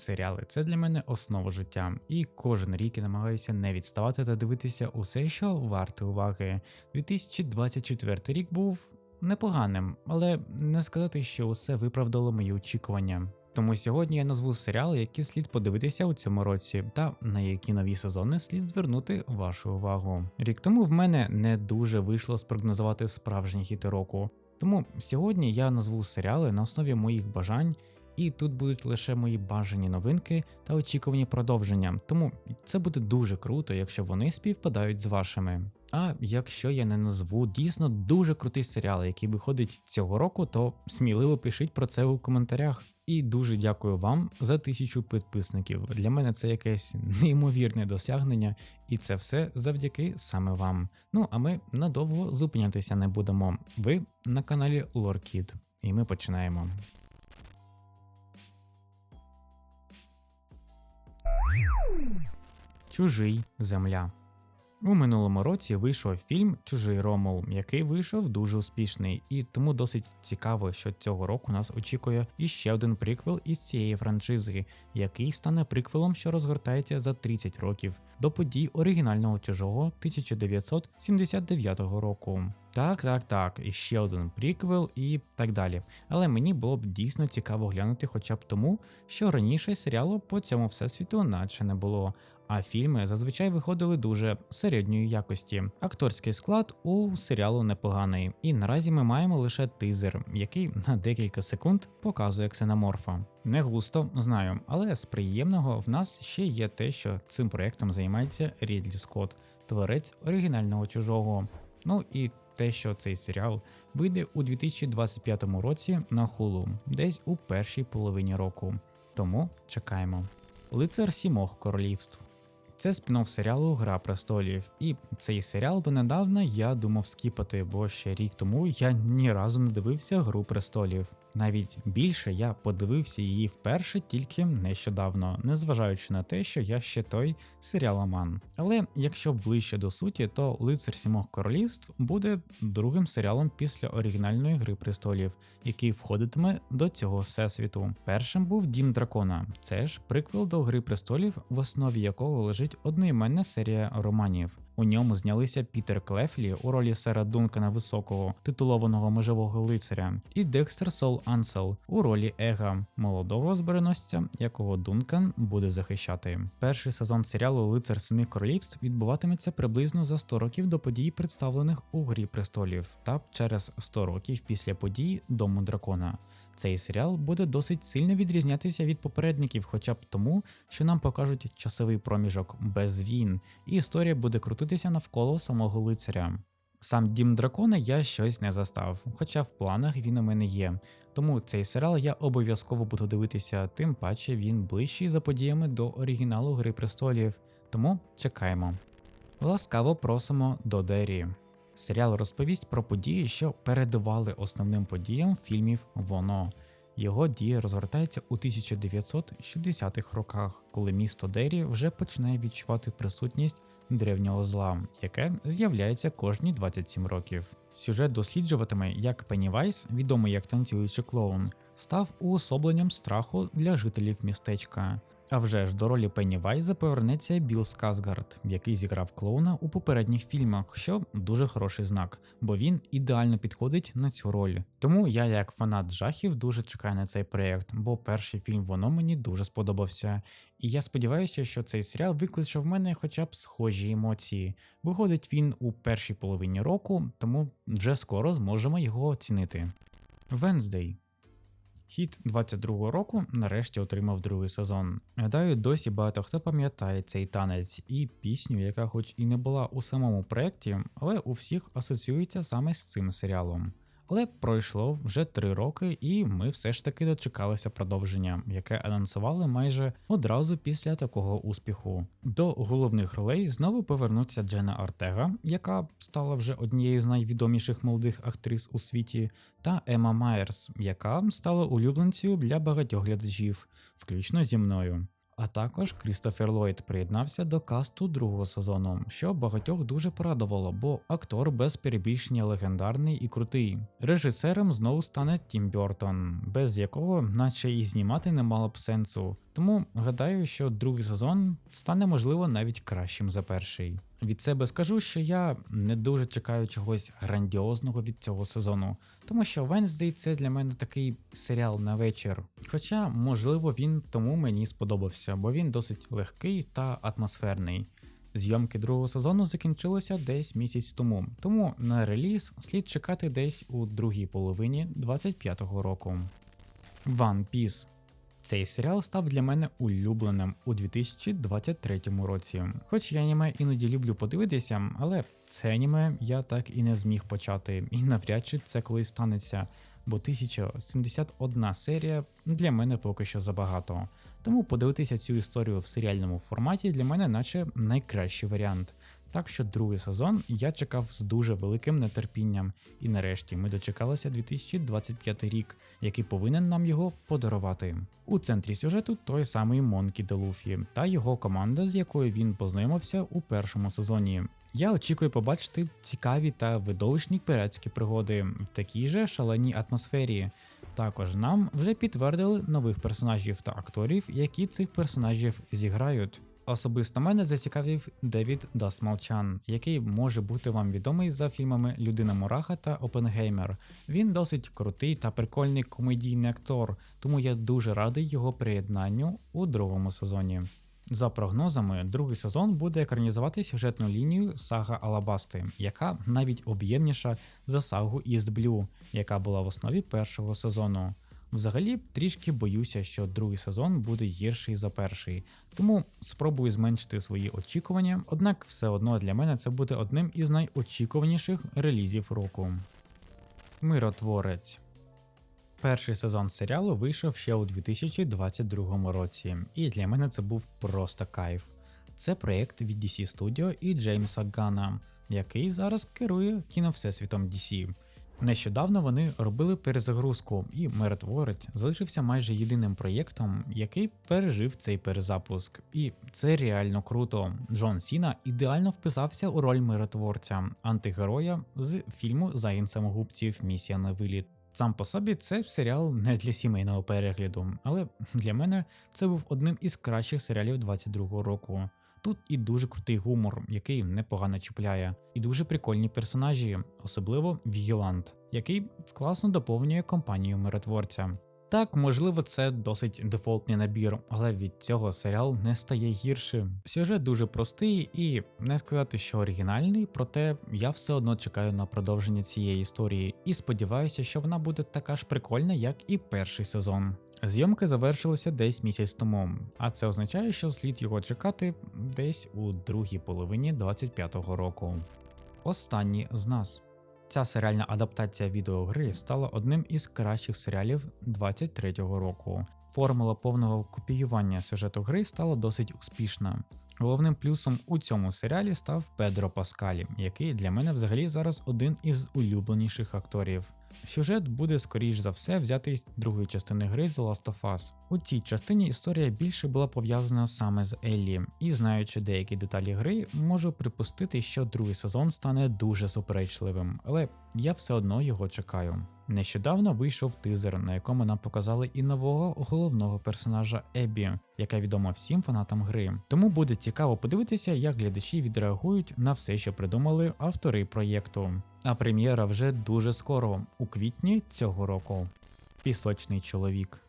Серіали це для мене основа життя, і кожен рік я намагаюся не відставати та дивитися усе, що варте уваги. 2024 рік був непоганим, але не сказати, що усе виправдало мої очікування. Тому сьогодні я назву серіали, які слід подивитися у цьому році, та на які нові сезони слід звернути вашу увагу. Рік тому в мене не дуже вийшло спрогнозувати справжні хіти року. Тому сьогодні я назву серіали на основі моїх бажань, і тут будуть лише мої бажані новинки та очікувані продовження. Тому це буде дуже круто, якщо вони співпадають з вашими. А якщо я не назву дійсно дуже крутий серіал, який виходить цього року, то сміливо пишіть про це у коментарях. І дуже дякую вам за тисячу підписників. Для мене це якесь неймовірне досягнення, і це все завдяки саме вам. Ну а ми надовго зупинятися не будемо. Ви на каналі LoreKid. і ми починаємо. Чужий земля. У минулому році вийшов фільм Чужий Ромул, який вийшов дуже успішний, і тому досить цікаво, що цього року нас очікує іще один приквел із цієї франшизи, який стане приквелом, що розгортається за 30 років до подій оригінального чужого 1979 року. Так, так, так, і ще один приквел і так далі. Але мені було б дійсно цікаво глянути хоча б тому, що раніше серіалу по цьому всесвіту наче не було. А фільми зазвичай виходили дуже середньої якості. Акторський склад у серіалу непоганий, і наразі ми маємо лише тизер, який на декілька секунд показує ксеноморфа. Не густо знаю, але з приємного в нас ще є те, що цим проектом займається Рідлі Скотт, творець оригінального чужого. Ну і те, що цей серіал вийде у 2025 році на хулу, десь у першій половині року. Тому чекаємо. Лицар сімох королівств. Це спін серіалу Гра престолів, і цей серіал донедавна я думав скіпати, бо ще рік тому я ні разу не дивився Гру престолів. Навіть більше я подивився її вперше тільки нещодавно, незважаючи на те, що я ще той серіаломан. Але якщо ближче до суті, то Лицар Сімох Королівств буде другим серіалом після оригінальної Гри престолів, який входитиме до цього всесвіту. Першим був Дім Дракона, це ж приквел до Гри престолів, в основі якого лежить одноіменна серія романів. У ньому знялися Пітер Клефлі у ролі сера Дункана Високого, титулованого межового лицаря, і Декстер Сол Ансел у ролі Ега, молодого збереносця, якого Дункан буде захищати. Перший сезон серіалу Лицар Семи Королівств відбуватиметься приблизно за 100 років до подій, представлених у Грі престолів, та через 100 років після подій Дому дракона. Цей серіал буде досить сильно відрізнятися від попередників, хоча б тому, що нам покажуть часовий проміжок без війн, і історія буде крутитися навколо самого лицаря. Сам дім дракона я щось не застав, хоча в планах він у мене є. Тому цей серіал я обов'язково буду дивитися, тим паче він ближчий за подіями до оригіналу Гри престолів. Тому чекаємо. Ласкаво просимо до Дері. Серіал розповість про події, що передували основним подіям фільмів Воно. Його дія розгортається у 1960-х роках, коли місто Дері вже починає відчувати присутність древнього зла, яке з'являється кожні 27 років. Сюжет досліджуватиме, як Пеннівайс, відомий як танцюючий клоун, став уособленням страху для жителів містечка. А вже ж до ролі Пеннівайза повернеться Біл Сказгард, який зіграв клоуна у попередніх фільмах, що дуже хороший знак, бо він ідеально підходить на цю роль. Тому я, як фанат жахів, дуже чекаю на цей проєкт, бо перший фільм воно мені дуже сподобався. І я сподіваюся, що цей серіал викличе в мене хоча б схожі емоції. Виходить він у першій половині року, тому вже скоро зможемо його оцінити. Венздей Хіт 22-го року нарешті отримав другий сезон. Гадаю, досі багато хто пам'ятає цей танець і пісню, яка, хоч і не була у самому проєкті, але у всіх асоціюється саме з цим серіалом. Але пройшло вже три роки, і ми все ж таки дочекалися продовження, яке анонсували майже одразу після такого успіху. До головних ролей знову повернуться Джена Ортега, яка стала вже однією з найвідоміших молодих актрис у світі, та Ема Майерс, яка стала улюбленцею для багатьох глядачів, включно зі мною. А також Крістофер Ллойд приєднався до касту другого сезону, що багатьох дуже порадувало, бо актор без перебільшення легендарний і крутий. Режисером знову стане Тім Бьортон, без якого, наче і знімати не мало б сенсу, Тому гадаю, що другий сезон стане можливо навіть кращим за перший. Від себе скажу, що я не дуже чекаю чогось грандіозного від цього сезону, тому що Венздей це для мене такий серіал на вечір. Хоча, можливо, він тому мені сподобався, бо він досить легкий та атмосферний. Зйомки другого сезону закінчилися десь місяць тому, тому на реліз слід чекати десь у другій половині 25-го року. One Piece. Цей серіал став для мене улюбленим у 2023 році. Хоч я аніме іноді люблю подивитися, але це аніме я так і не зміг почати, і навряд чи це колись станеться, бо 1071 серія для мене поки що забагато. Тому подивитися цю історію в серіальному форматі для мене наче найкращий варіант. Так що другий сезон я чекав з дуже великим нетерпінням, і нарешті ми дочекалися 2025 рік, який повинен нам його подарувати. У центрі сюжету той самий Монкі Делуфі та його команда, з якою він познайомився у першому сезоні. Я очікую побачити цікаві та видовищні піратські пригоди в такій же шаленій атмосфері. Також нам вже підтвердили нових персонажів та акторів, які цих персонажів зіграють. Особисто мене зацікавив Девід Дастмалчан, який може бути вам відомий за фільмами Людина Мураха та Опенгеймер. Він досить крутий та прикольний комедійний актор, тому я дуже радий його приєднанню у другому сезоні. За прогнозами, другий сезон буде екранізувати сюжетну лінію сага Алабасти, яка навіть об'ємніша за сагу East Blue, яка була в основі першого сезону. Взагалі, трішки боюся, що другий сезон буде гірший за перший, тому спробую зменшити свої очікування, однак все одно для мене це буде одним із найочікуваніших релізів року. Миротворець. Перший сезон серіалу вийшов ще у 2022 році, і для мене це був просто кайф. Це проєкт від DC Studio і Джеймса Ганна, який зараз керує кіно Всесвітом DC. Нещодавно вони робили перезагрузку, і миротворець залишився майже єдиним проєктом, який пережив цей перезапуск. І це реально круто. Джон Сіна ідеально вписався у роль миротворця, антигероя з фільму Загін самогубців Місія на виліт. Сам по собі це серіал не для сімейного перегляду, але для мене це був одним із кращих серіалів 22-го року. Тут і дуже крутий гумор, який непогано чіпляє, і дуже прикольні персонажі, особливо Вігілант, який класно доповнює компанію миротворця. Так, можливо, це досить дефолтний набір, але від цього серіал не стає гіршим. Сюжет дуже простий і не сказати, що оригінальний, проте я все одно чекаю на продовження цієї історії і сподіваюся, що вона буде така ж прикольна, як і перший сезон. Зйомки завершилися десь місяць тому, а це означає, що слід його чекати десь у другій половині 25-го року. Останні з нас. Ця серіальна адаптація відеогри стала одним із кращих серіалів 23-го року. Формула повного копіювання сюжету гри стала досить успішна. Головним плюсом у цьому серіалі став Педро Паскалі, який для мене взагалі зараз один із улюбленіших акторів. Сюжет буде скоріш за все взятий з другої частини гри The Last of Us. У цій частині історія більше була пов'язана саме з Еллі, і знаючи деякі деталі гри, можу припустити, що другий сезон стане дуже суперечливим, але я все одно його чекаю. Нещодавно вийшов тизер, на якому нам показали і нового головного персонажа Ебі, яка відома всім фанатам гри. Тому буде цікаво подивитися, як глядачі відреагують на все, що придумали автори проєкту. А прем'єра вже дуже скоро, у квітні цього року. Пісочний чоловік.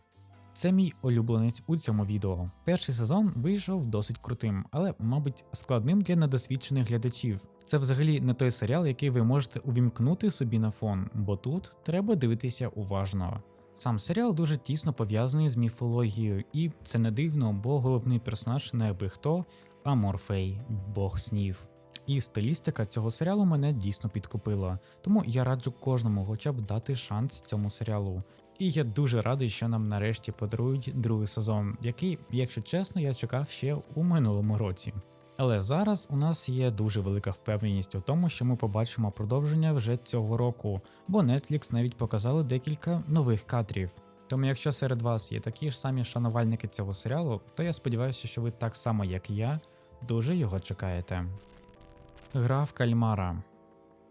Це мій улюбленець у цьому відео. Перший сезон вийшов досить крутим, але, мабуть, складним для недосвідчених глядачів. Це взагалі не той серіал, який ви можете увімкнути собі на фон, бо тут треба дивитися уважно. Сам серіал дуже тісно пов'язаний з міфологією, і це не дивно, бо головний персонаж не аби хто, а Морфей, бог снів. І стилістика цього серіалу мене дійсно підкупила, тому я раджу кожному хоча б дати шанс цьому серіалу. І я дуже радий, що нам нарешті подарують другий сезон, який, якщо чесно, я чекав ще у минулому році. Але зараз у нас є дуже велика впевненість у тому, що ми побачимо продовження вже цього року, бо Netflix навіть показали декілька нових кадрів. Тому, якщо серед вас є такі ж самі шанувальники цього серіалу, то я сподіваюся, що ви так само, як я, дуже його чекаєте. Гра в кальмара.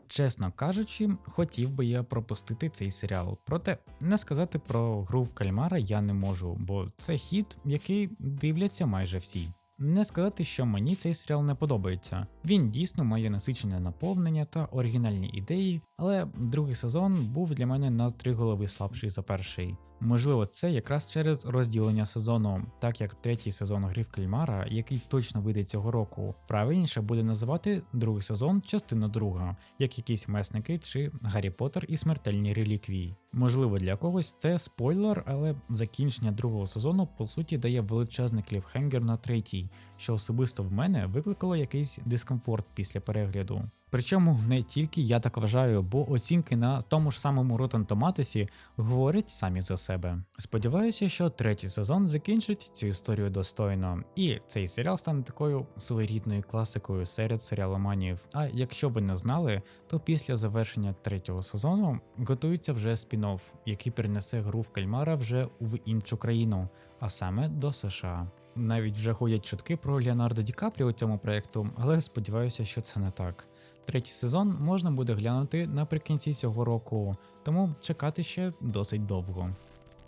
чесно кажучи, хотів би я пропустити цей серіал. Проте не сказати про гру в кальмара я не можу, бо це хід, який дивляться майже всі. Не сказати, що мені цей серіал не подобається. Він дійсно має насичене наповнення та оригінальні ідеї, але другий сезон був для мене на три голови слабший за перший. Можливо, це якраз через розділення сезону, так як третій сезон гри в кальмара, який точно вийде цього року, правильніше буде називати другий сезон частина друга, як якісь месники чи Гаррі Поттер і смертельні реліквії. Можливо, для когось це спойлер, але закінчення другого сезону по суті дає величезний кліфхенгер на третій, що особисто в мене викликало якийсь дискомфорт після перегляду. Причому не тільки я так вважаю, бо оцінки на тому ж самому Rotten Tomatoes говорять самі за себе. Сподіваюся, що третій сезон закінчить цю історію достойно, і цей серіал стане такою своєрідною класикою серед серіаломанів. А якщо ви не знали, то після завершення третього сезону готується вже спін-офф, який перенесе гру в кальмара вже в іншу країну, а саме до США. Навіть вже ходять чутки про Леонардо Ді Капріо у цьому проєкту, але сподіваюся, що це не так. Третій сезон можна буде глянути наприкінці цього року, тому чекати ще досить довго.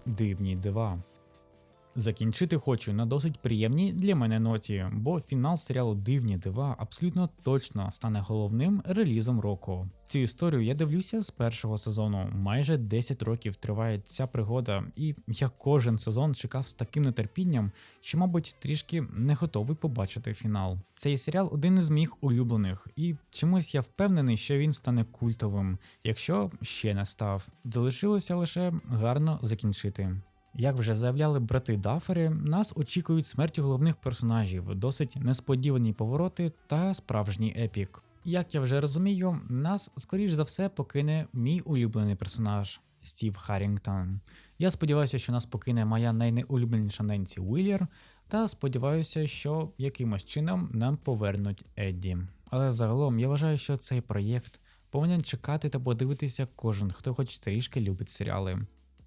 Дивні дива. Закінчити хочу на досить приємній для мене ноті, бо фінал серіалу Дивні дива абсолютно точно стане головним релізом року. Цю історію я дивлюся з першого сезону. Майже 10 років триває ця пригода, і я кожен сезон чекав з таким нетерпінням, що, мабуть, трішки не готовий побачити фінал. Цей серіал один із моїх улюблених, і чомусь я впевнений, що він стане культовим, якщо ще не став. Залишилося лише гарно закінчити. Як вже заявляли брати Дафери, нас очікують смерті головних персонажів, досить несподівані повороти та справжній епік. Як я вже розумію, нас скоріш за все покине мій улюблений персонаж Стів Харрінгтон. Я сподіваюся, що нас покине моя найнеулюбленіша Ненсі Уіллер, та сподіваюся, що якимось чином нам повернуть Едді. Але загалом я вважаю, що цей проєкт повинен чекати та подивитися кожен, хто хоч трішки любить серіали.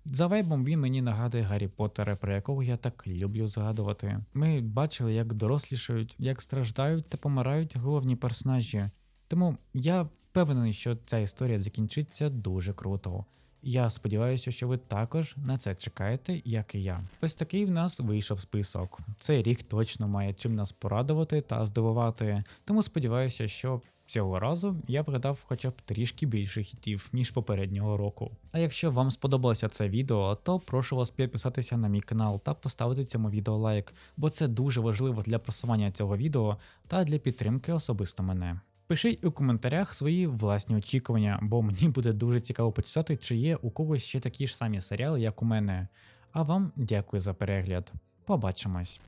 За вайбом він мені нагадує Гаррі Поттера, про якого я так люблю згадувати. Ми бачили, як дорослішають, як страждають та помирають головні персонажі. Тому я впевнений, що ця історія закінчиться дуже круто. Я сподіваюся, що ви також на це чекаєте, як і я. Ось такий в нас вийшов список. Цей рік точно має чим нас порадувати та здивувати. Тому сподіваюся, що цього разу я вгадав хоча б трішки більше хітів, ніж попереднього року. А якщо вам сподобалося це відео, то прошу вас підписатися на мій канал та поставити цьому відео лайк, бо це дуже важливо для просування цього відео та для підтримки особисто мене. Пишіть у коментарях свої власні очікування, бо мені буде дуже цікаво почитати, чи є у когось ще такі ж самі серіали, як у мене. А вам дякую за перегляд. Побачимось!